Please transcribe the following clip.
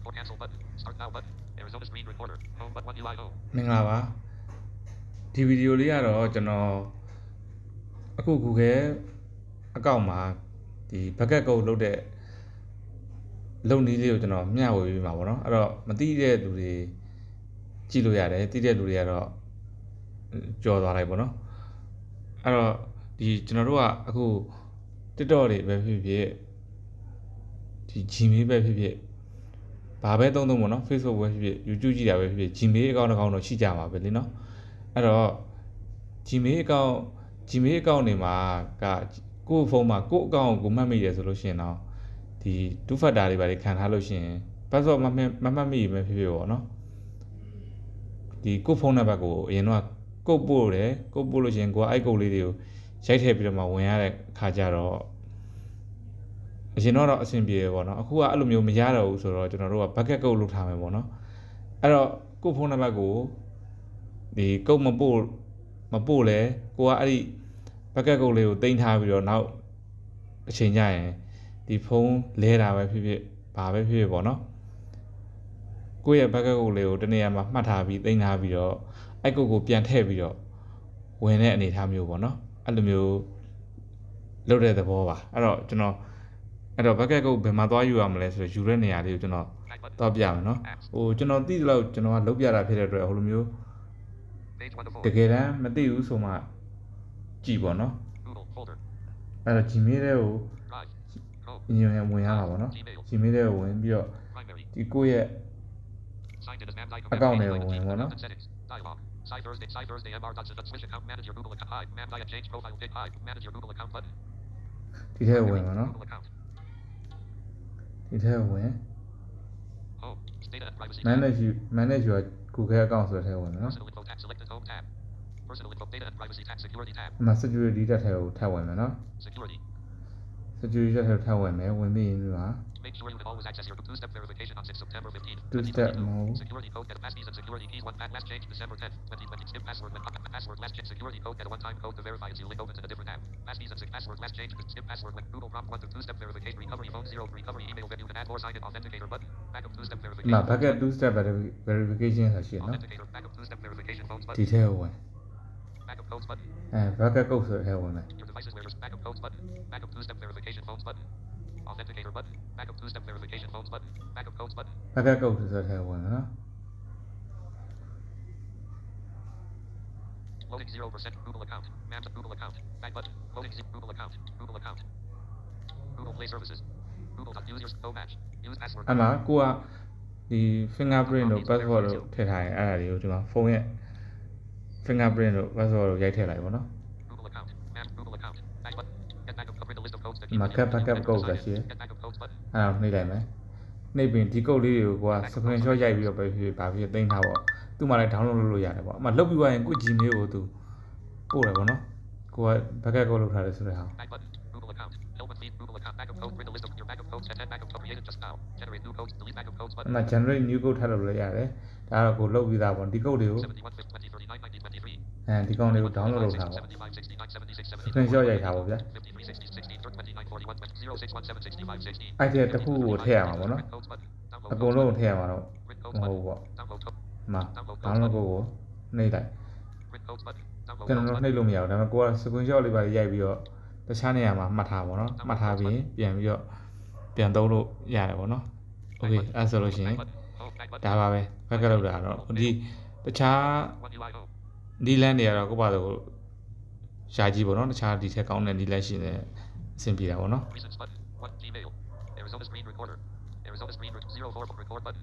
Record cancel button. Start now button. Arizona screen recorder. Home but one UI O. မင်္ဂလာပါဒီဗီဒီယိုလေးကတော့ကျွန်တော်အခု Google အကောင့်မှာဒီ bucket code လုပ်တဲ့လုပ်နည်းလေးကိုကျွန်တော်မျှဝေပေးမှာပေါ့နော်အဲ့တော့မသိတဲ့လူတွေကြည့်လို့ရတယ်သိတဲ့လူတွေကတော့ကြော်သွားလိုက်ပေါ့နော်အဲ့တော့ဒီကျွန်တော်တို့ကအခု TikTok တွေပဲဖြစ်ဖြစ်ဒီ Gmail ပဲဖြစ်ဖြစ် ဘာပဲသုံးသုံးပေါ့နော် Facebook ပဲဖြစ်ဖြစ် YouTube ကြည့်တာပဲဖြစ်ဖြစ် Gmail account တစ်ကောင်တော့ရှိကြမှာပဲလीနော်အဲ့တော့ Gmail account Gmail account တွေမှာကကိုယ့်ဖုန်းမှာကိုယ့် account ကိုမှတ်မိတယ်ဆိုလို့ရှိရင်တော့ဒီ two factor တွေပါတွေခံထားလို့ရှိရင် password မမှတ်မမှတ်မိပဲဖြစ်ဖြစ်ပေါ့နော်ဒီကိုယ့်ဖုန်းနံပါတ်ကိုအရင်တော့ကုတ်ပို့တယ်ကုတ်ပို့လို့ရှိရင်ကိုကအဲ့ကုတ်လေးတွေကိုရိုက်ထည့်ပြီးတော့မှဝင်ရတဲ့ခါကျတော့ အရင်တော့တော့အဆင်ပြေတယ်ပေါ့နော်အခုကအဲ့လိုမျိုးမရတော့ဘူးဆိုတော့ကျွန်တော်တို့က bucket ကုတ်လုပ်ထားမယ်ပေါ့နော်အဲ့တော့ကိုယ့်ဖုန်းနံပါတ်ကိုဒီကုတ်မပို့မပို့လဲကိုကအဲ့ဒီ bucket ကုတ်လေးကိုတင်ထားပြီးတော့နောက်အချိန်ကျရင်ဒီဖုန်းလဲတာပဲဖြစ်ဖြစ်ဘာပဲဖြစ်ဖြစ်ပေါ့နော်ကိုယ့်ရဲ့ bucket ကုတ်လေးကိုတနေရာမှာမှတ်ထားပြီးတင်ထားပြီးတော့အဲ့ကုတ်ကိုပြန်ထည့်ပြီးတော့ဝင်တဲ့အနေအထားမျိုးပေါ့နော်အဲ့လိုမျိုးလုပ်တဲ့သဘောပါအဲ့တော့ကျွန်တော် အဲ့တော့ bucket ကုတ်ဘယ်မှာသွားယူရမလဲဆိုတော့ယူတဲ့နေရာလေးကိုကျွန်တော် Back button. တော့ပြမယ်နော်ဟိုကျွန်တော်သိသလောက်ကျွန်တော်ကလုပ်ပြတာဖြစ်တဲ့အတွက်ဟိုလိုမျိုး Page one to တ four. ကယ်တမ်းမသိဘူးဆိုမှကြည်ပေါ့နော် Google folder. အဲ့တော့ Gmail တဲ့ကို Drive. Home. အရင်ဝင်ရမှာပေါ့နော် Gmail. Gmail တဲ့ကိုဝင်ပြီးတော့ Primary. ဒီကိုယ့်ရဲ့ Signed in as man Account name will win, won't it? Settings. Dialog. Side Thursday. Side Thursday. MR. Dot. Switch account. Manage your Google account. Hi. Man. Diet. Change profile. Pick. Hi. Manage your Google account button. ဒီထဲကိုဝင်ပါနော် Google account. ဒီ ထဲကိုဝင် Home. Data and privacy. tab. manage you manage your Google account ဆိုတဲ့ထဲကိုဝင်မယ်နော် Personal info tab. Selected home tab. Personal info. Data and privacy tab. Security tab. အမှ security တက်ထဲကိုထပ်ဝင်မယ်နော် Security. security တက်ထဲကိုထပ်ဝင်မယ်ဝင်ပြီးရင်ဒီမှာ Make sure you can always access your two-step verification on 6 September 15th. two step မဟုတ် Security code get passkeys and security keys one pat last change December 10th 2020 skip password when password last change security code get a one time code to verify until link opens in a different tab passkeys and sig- password last change skip password when Google prompt one to two step verification recovery phone zero recovery email venue can add more sign in authenticator button backup two step ဒီ verification မှာ bucket two step verifi- verification ဆိုရှိရနော် authenticator backup two step verification phones ဒီ button ထဲကိုဝင် backup codes button အဲ bucket code ဆိုတဲ့ထဲကိုဝင်မယ် your devices where there's backup codes button backup two step verification phones button authenticator button backup two step verification phones button backup codes button bucket code ဆိုတဲ့ထဲကိုဝင်မယ်နော် Loading 0% Google account. Maps Google account. Back button. Loading zero Google account. Google account. Google Play Services. Google dot users co match. Use password. အဲ့မှာကိုကဒီ fingerprint တို့ password တို့ထည့်ထားရင်အဲ့ဒါတွေကိုဒီမှာဖုန်းရဲ့ fingerprint တို့ password တို့ရိုက်ထည့်လိုက်ပါတော့ Google account. Maps Google account. Back button. Get backup. Print the list of codes that ဒီမှာ cap backup code ဆိုတာရှိတယ် Get backup codes button. အဲ့ဒါကိုနှိပ်လိုက်မယ်နှိပ်ပြီးဒီ code လေးတွေကိုကိုက screenshot ရိုက်ပြီးတော့ပဲဖြစ်ဖြစ်ဘာဖြစ်ဖြစ်သိမ်းထားပေါ့ သူ့မှာလည်း download လုပ်လို့ရတယ်ပေါ့အမှလုတ်ပြီးသွားရင်ကို Gmail ကိုသူပို့တယ်ပေါ့နော်ကိုက backup code လုပ်ထားတယ်ဆိုတဲ့ဟာ Back button. Google account. Help feed Google account. Backup code. Print the list of your backup codes. Set 10 backup code created just now. Generate new codes. Delete backup codes အဲ့ button. မှာ generate new code ထပ်လုပ်လို့ရတယ်ဒါကတော့ကိုလုတ်ပြီးသားပေါ့ဒီ code တွေကို71 50 20 39 90 23. အဲဒီကောင်တွေကို download လုပ်ထားပေါ့75 69 76 74. screenshot ရိုက်ထားပေါ့ဗျာ53 60 60 29 41 0617 65 60. အဲ့ဒီတစ်ခုကိုထည့်ရမှာပေါ့နော်အကုန်လုံးကိုထည့်ရမှာတော့မဟုတ်ဘူးပေါ့ Download code. ဒီ မှာ download ဖို့ကိုနှိပ်လိုက်ကျွန်တော်တို့နှိပ်လို့မရဘူးဒါပေမဲ့ကိုက screenshot လေးပါရိုက်ပြီးတော့တခြားနေရာမှာမှတ်ထားပါတော့မှတ်ထားပြီးပြန်ပြီးတော့ပြန်သုံးလို့ရတယ်ပေါ့နော် okay အဲဆိုလို့ရှိရင်ဒါပါပဲဘက်ကလောက်တာတော့ဒီတခြားဒီလန်တွေကတော့ကိုပါတော့ရှားကြီးပေါ့နော်တခြားဒီထက်ကောင်းတဲ့ဒီလန်ရှိနေအဆင်ပြေတာပေါ့နော် Arizona screen recorder Arizona screen record 04 record button